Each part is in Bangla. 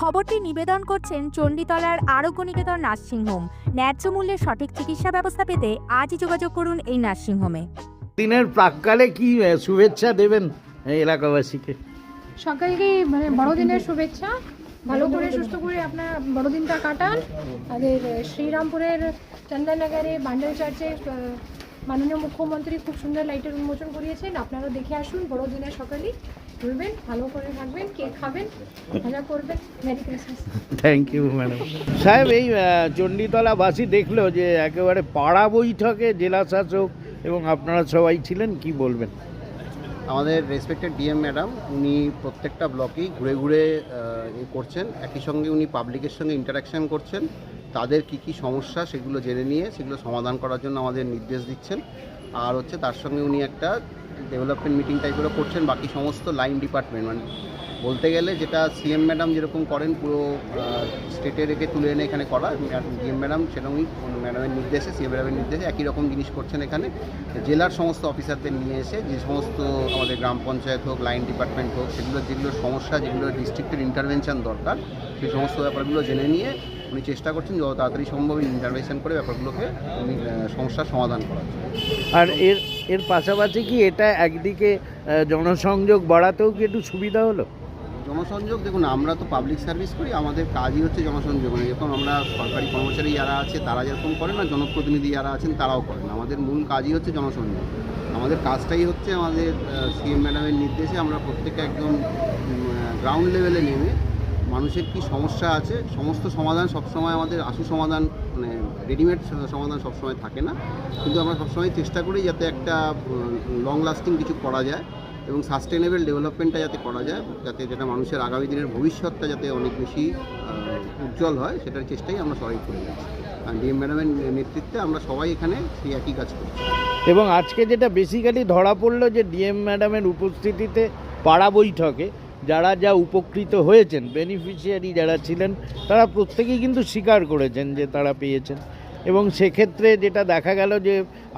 খবরটি নিবেদন করছেন চণ্ডীতলার আরোগ্য নিকেতন নার্সিংহোম। ন্যায্য মূল্যে সঠিক চিকিৎসা ব্যবস্থা পেতে আজই যোগাযোগ করুন এই নার্সিংহোমে। দিনের প্রাককালে কি শুভেচ্ছা দেবেন এই এলাকাবাসীকে? সকালকে মানে বড়দিনের শুভেচ্ছা। ভালো করে সুস্থ করে আপনার বড়দিনটা কাটান। আমাদের শ্রীরামপুরের চন্দননগরে বান্ডেল চার্চে মাননীয় মুখ্যমন্ত্রী খুব সুন্দর লাইটের উন্মোচন করিয়েছেন। আপনারা দেখে আসুন বড়দিনের সকালে ঘুরবেন ভালো করে থাকবেন কেক খাবেন মজা করবেন। Merry Christmas thank you madam সাহেব এই চণ্ডীতলাবাসী দেখল যে একেবারে পাড়া বৈঠকে জেলা শাসক এবং আপনারা সবাই ছিলেন কি বলবেন? আমাদের রেসপেক্টেড ডিএম ম্যাডাম উনি প্রত্যেকটা ব্লকেই ঘুরে ঘুরে করছেন। একই সঙ্গে উনি পাবলিকের সঙ্গে ইন্টারাকশন করছেন। তাদের কি কি সমস্যা সেগুলো জেনে নিয়ে সেগুলো সমাধান করার জন্য আমাদের নির্দেশ দিচ্ছেন। আর হচ্ছে তার সঙ্গে উনি একটা ডেভেলপমেন্ট মিটিং টাইপেরও করছেন, বাকি সমস্ত লাইন ডিপার্টমেন্ট মানে বলতে গেলে যেটা সিএম ম্যাডাম যেরকম করেন, পুরো স্টেটে রেখে তুলে এনে এখানে করা ডিএম ম্যাডাম সেরকমই ম্যাডামের নির্দেশে সিএম ম্যাডামের নির্দেশে একই রকম জিনিস করছেন এখানে। জেলার সমস্ত অফিসারদের নিয়ে এসে, যে সমস্ত আমাদের গ্রাম পঞ্চায়েত হোক লাইন ডিপার্টমেন্ট হোক, সেগুলো যেগুলো সমস্যা, যেগুলো ডিস্ট্রিক্টের ইন্টারভেনশন দরকার, সেই সমস্ত ব্যাপারগুলো জেনে নিয়ে উনি চেষ্টা করছেন যত তাড়াতাড়ি সম্ভব ইন্টারভেনশন করে ব্যাপারগুলোকে উনি সমস্যার সমাধান করার আর এর এর পাশাপাশি কি এটা একদিকে জনসংযোগ বাড়াতেও কি একটু সুবিধা হলো? জনসংযোগ দেখুন আমরা তো পাবলিক সার্ভিস করি আমাদের কাজই হচ্ছে জনসংযোগ। মানে যখন আমরা সরকারি কর্মচারী যারা আছে তারা যেরকম করেন না জনপ্রতিনিধি যারা আছেন তারাও করেন। আমাদের মূল কাজই হচ্ছে জনসংযোগ। আমাদের কাজটাই হচ্ছে আমাদের সিএম ম্যাডামের নির্দেশে আমরা প্রত্যেকে একদম গ্রাউন্ড লেভেলে নেমে মানুষের কি সমস্যা আছে? সমস্ত সমাধান সবসময় আমাদের আশু সমাধান মানে রেডিমেড সমাধান সবসময় থাকে না। কিন্তু আমরা সবসময় চেষ্টা করি যাতে একটা লং লাস্টিং কিছু করা যায় এবং সাস্টেনেবল ডেভেলপমেন্টটা যাতে করা যায়, যাতে যেটা মানুষের আগামী দিনের ভবিষ্যৎটা যাতে অনেক বেশি উজ্জ্বল হয়, সেটার চেষ্টাই আমরা সবাই করে যাচ্ছি। আর ডিএম ম্যাডামের নেতৃত্বে আমরা সবাই এখানে সেই একই কাজ করছি। এবং আজকে যেটা বেসিক্যালি ধরা পড়ল যে ডিএম ম্যাডামের উপস্থিতিতে পাড়া বৈঠকে যারা যা উপকৃত হয়েছেন বেনিফিশিয়ারি যারা ছিলেন, তারা প্রত্যেকেই কিন্তু স্বীকার করেছেন যে তারা পেয়েছেন। এবং সেক্ষেত্রে যেটা দেখা গেল যে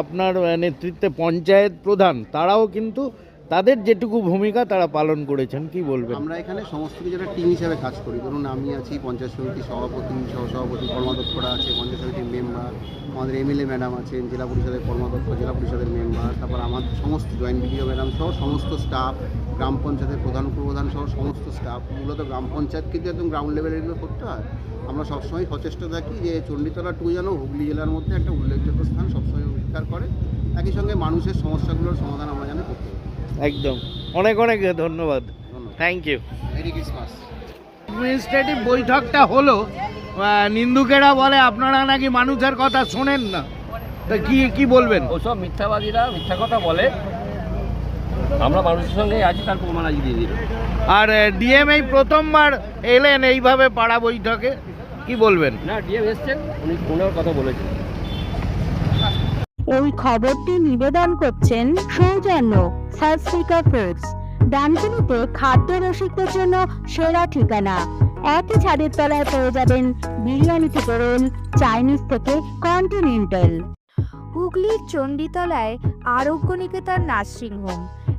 আপনার নেতৃত্বে পঞ্চায়েত প্রধান, তারাও কিন্তু তাদের যেটুকু ভূমিকা তারা পালন করেছেন, কি বলবেন? আমরা এখানে সমস্ত কিছু একটা টিম হিসাবে কাজ করি। ধরুন, আমি আছি, পঞ্চায়েত সমিতির সভাপতি, সহসভাপতি, কর্মাধ্যক্ষরা আছে, পঞ্চায়েত সমিতির মেম্বার আমাদের এমএলএ ম্যাডাম আছেন, জেলা পরিষদের কর্মাধ্যক্ষ, জেলা পরিষদের মেম্বার তারপর আমার সমস্ত জয়েন্ট বিডিও ম্যাডাম সহ সমস্ত স্টাফ গ্রাম পঞ্চায়েতের প্রধান উপপ্রধান সহ সমস্ত স্টাফ মূলত গ্রাম পঞ্চায়েত কিন্তু একদম গ্রাউন্ড লেভেলে এগুলো করতে হয় আমরা সবসময় সচেষ্ট থাকি যে চণ্ডীতলা টু যেন হুগলি জেলার মধ্যে একটা উল্লেখযোগ্য স্থান সবসময় অধিকার করে। একই সঙ্গে মানুষের সমস্যাগুলোর সমাধান আমরা যেন করতে পারি। একদম। অনেক অনেক ধন্যবাদ। ধন্যবাদ। Thank you merry Christmas administrative বৈঠকটা হলো নিন্দুকেরা বলে আপনারা নাকি মানুষের কথা শোনেন না। তা কি কি বলবেন? ওসব মিথ্যাবাদীরা মিথ্যা কথা বলে। আমরা মানুষের সঙ্গে আছি তার প্রমাণ আজ দিয়ে দিল। আর ডিএম এই প্রথমবার এলেন এইভাবে পাড়া বৈঠকে কি বলবেন? না ডিএম এসছেন উনি ওনার কথা বলেছেন। এই খবরটি নিবেদন করছেন সৌজন্য সালস্পিকা ফুডস ডানকুনিতে খাদ্য রসিকদের জন্য সেরা ঠিকানা। একই ছাদের তলায় পেয়ে যাবেন বিরিয়ানি থেকে রোল চাইনিজ থেকে কন্টিনেন্টাল হুগলির চণ্ডীতলায় আরোগ্য নিকেতন নার্সিংহোম